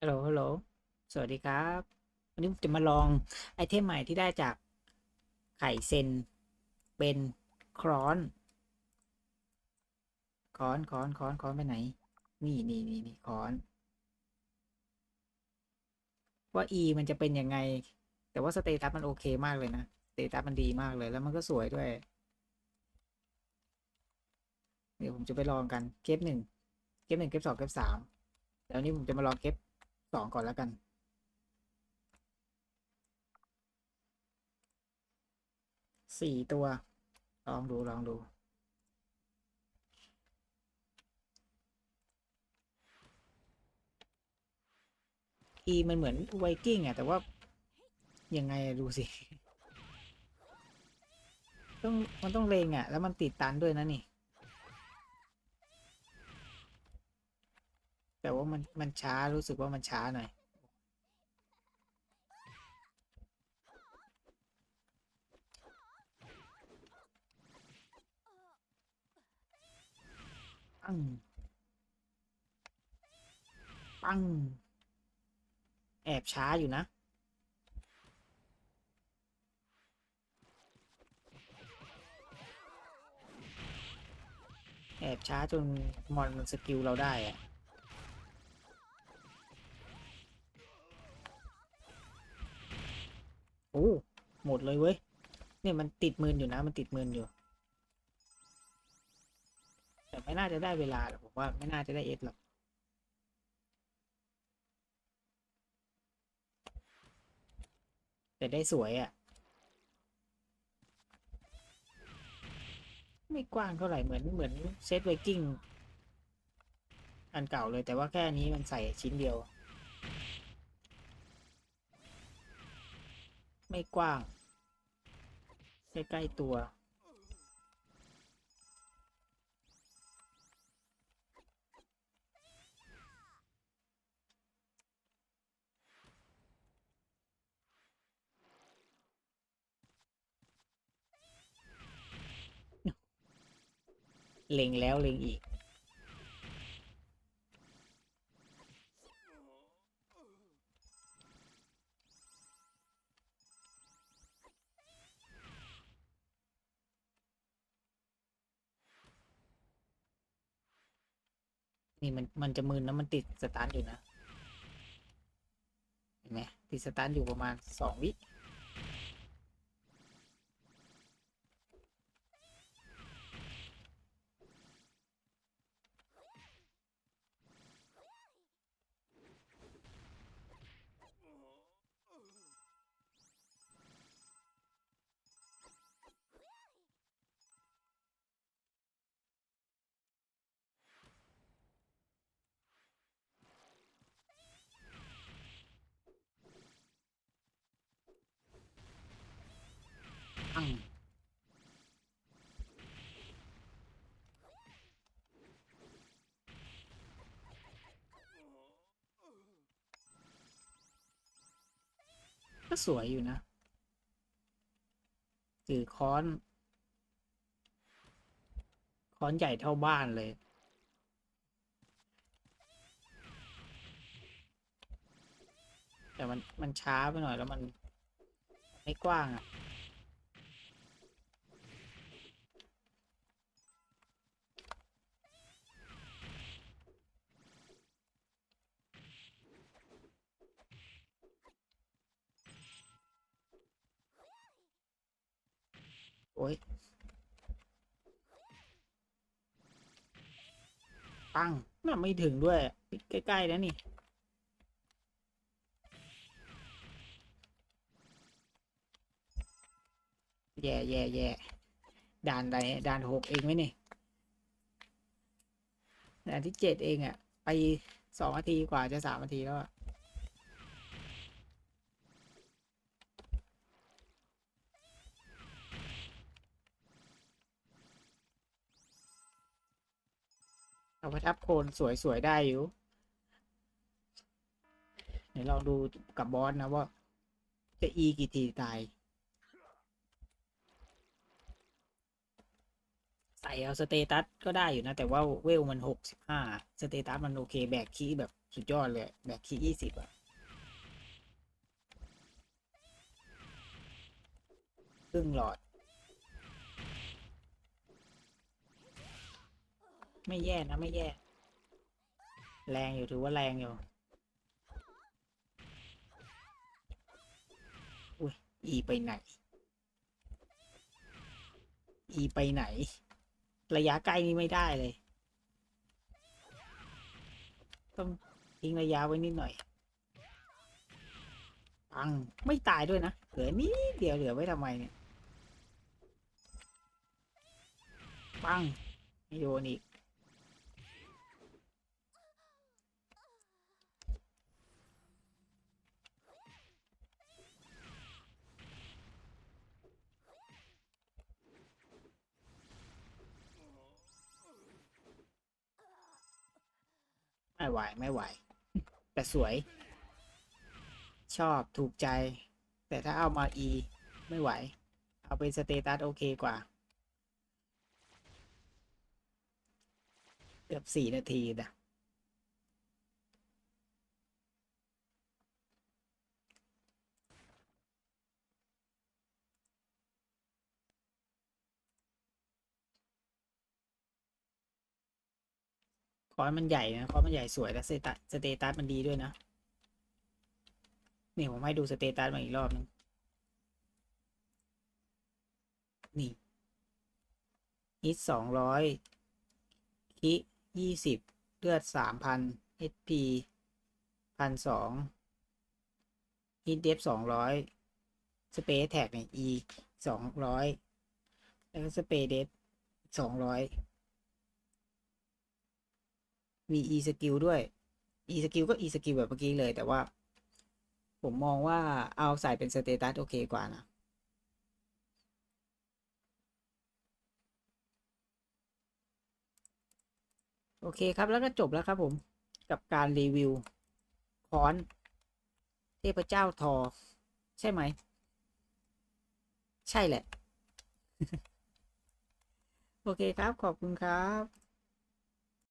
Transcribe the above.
ฮัลโหล ฮัลโหล สวัสดีครับ วันนี้จะมาลองไอเทมใหม่ที่ได้จากไข่เซน เป็นครอนคอนคอนคอนคอนไปไหน นี่นี่นี่นี่คอน ว่า E มันจะเป็นยังไง แต่ว่าสเตตัสมันโอเคมากเลยนะ สเตตัสมันดีมากเลย แล้วมันก็สวยด้วย เดี๋ยวผมจะไปลองกัน เก็บหนึ่ง เก็บหนึ่ง เก็บสอง เก็บสามแล้วนี้ผมจะมาลองเก็บ สองก่อนแล้วกันสี่ตัว ลองดูลองดู อีมันเหมือนไวกิ้งอะแต่ว่า ยังไงดูสิ ต้องมันต้องเลงอะแล้วมันติดตันด้วยนะนี่ แต่ว่า มันมันช้ารู้สึกว่ามันช้าหน่อย ปัง ปัง แอบช้าอยู่นะแอบช้าจนมอนมันสกิลเราได้อะ โอ้ หมดเลยเว้ย เนี่ยมันติดมืนอยู่นะ มันติดมืนอยู่ แต่ไม่น่าจะได้เวลาหรอกผมว่าไม่น่าจะได้เอสหรอกแต่ได้สวยอะ่ะ ไม่กว้างเท่าไหร่เหมือนเหมือนเซตไวกิ้งอันเก่าเลยแต่ว่าแค่นี้มันใส่ชิ้นเดียว ไม่กว้าง ใกล้ ๆ ตัว เล็งแล้วเล็งอีก นี่มันมันจะมืนนะมันติดสตาร์ทอยู่นะ เห็นไหมติดสตาร์ทอยู่ประมาณสองวิ ปัง ก็สวยอยู่นะถือค้อน ค้อนใหญ่เท่าบ้านเลย แต่มันมันช้าไปหน่อยแล้วมันไม่กว้างอะอ้ย ปังน่าไม่ถึงด้วยใกล้ๆแล้วนี่ แย่แย่แย่ด่านใดด่านหกเองไหมนี่ด่านที่เจ็ดเองอะ่ะไปสองนาทีกว่าจะสามนาทีแล้วอะ เอาทับโคนสวยๆได้อยู่เดี๋ยวลองดูกับบอสนะว่า จะอีกี่ทีตาย ใส่เอาสเตตัสก็ได้อยู่นะ แต่ว่าเวลมันหกสิบห้าสเตตัสมันโอเค แบกคีแบบสุดยอดเลย แบกคียี่สิบอะครึ่งหลอด ไม่แย่นะไม่แย่ แรงอยู่ถือว่าแรงอยู่ อุ้ย อีไปไหน อีไปไหน ระยะใกล้นี้ไม่ได้เลย ต้องทิ้งระยะไว้นิดหน่อยปังไม่ตายด้วยนะ เหลือนิดเดียวเหลือไว้ทำไมเนี่ยปังไม่โดนอีก ไม่ไหวไม่ไหว แต่สวย ชอบถูกใจ แต่ถ้าเอามา E ไม่ไหว เอาเป็นสเตตัสโอเคกว่า เกือบสี่นาทีนะ คอนมันใหญ่นะคอนมันใหญ่สวยและสเตตัสสเตตัสมันดีด้วยนะนี่ผมให้ดูสเตตัสมาอีกรอบนึงนี่ฮิตสองร้อยคิยี่สิบเลือดสามพัน HP พันสองฮิตเดฟสองร้อยสเปซแท็กเนี่ย E สองร้อยแล้วก็สเปซเดฟสองร้อย มี E สกิลด้วย E สกิลก็ E สกิลแบบเมื่อกี้เลยแต่ว่า ผมมองว่าเอาใส่เป็นสเตตัสโอเคกว่านะโอเคครับแล้วก็จบแล้วครับผมกับการรีวิวค้อน เทพเจ้าทอ ใช่ไหม ใช่แหละ โอเคครับ ขอบคุณครับ